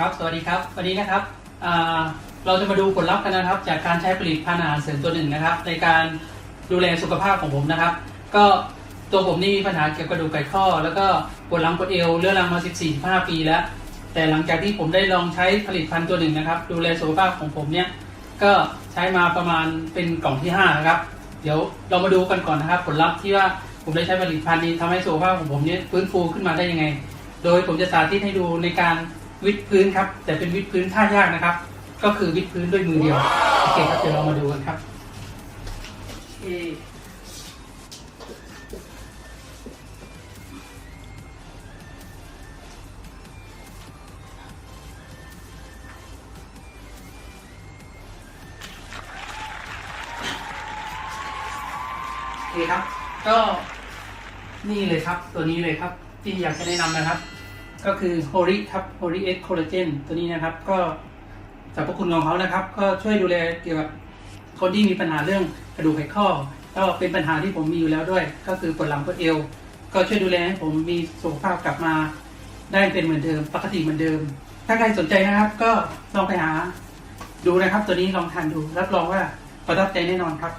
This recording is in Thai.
ครับ สวัสดีครับ วันนี้นะครับ เราจะมาดูผลลัพธ์กันนะครับ จากการใช้ผลิตภัณฑ์อาหารเสริมตัวหนึ่งนะครับ ในการดูแลสุขภาพของผมนะครับ ก็ตัวผมนี่มีปัญหาเกี่ยวกับกระดูกไก่ข้อ แล้วก็ปวดหลังปวดเอวเรื้อรังมา 14-15 ปีแล้ว แต่หลังจากที่ผมได้ลองใช้ผลิตภัณฑ์ตัวหนึ่งนะครับ ดูแลสุขภาพของผมเนี่ย ก็ใช้มาประมาณเป็นกล่องที่5นะครับ เดี๋ยวเรามาดูกันก่อนนะครับ ผลลัพธ์ที่ว่าผมได้ใช้ผลิตภัณฑ์นี้ทำให้สุขภาพของผมเนี่ยฟื้นฟูขึ้นมาได้ยังไง โดยผมจะสาธิตให้ดูในการ วิดพื้นครับ แต่เป็นวิดพื้นท่ายากนะครับ ก็คือวิดพื้นด้วยมือเดียวโอเคครับเดี๋ยวเรามาดูกันครับโอเคครับ ก็นี่เลยครับ ตัวนี้เลยครับ ที่อยากจะแนะนำนะครับ ก็คือ h o r i ครับ h o r i X Collagen ตัวนี้นะครับ ก็สรรพคุณของเขานะครับ ก็ช่วยดูแลเกี่ยวกับคนที่มีปัญหาเรื่องกระดูกไขข้อ ก็เป็นปัญหาที่ผมมีอยู่แล้วด้วย ก็คือปวดหลังปวดเอว ก็ช่วยดูแลให้ผมมีสุขภาพกลับมา ได้เป็นเหมือนเดิม ปกติเหมือนเดิม ถ้าใครสนใจนะครับ ก็ลองไปหาดูนะครับ ตัวนี้ลองทานดู รับรองว่าประทับใจแน่นอนครับ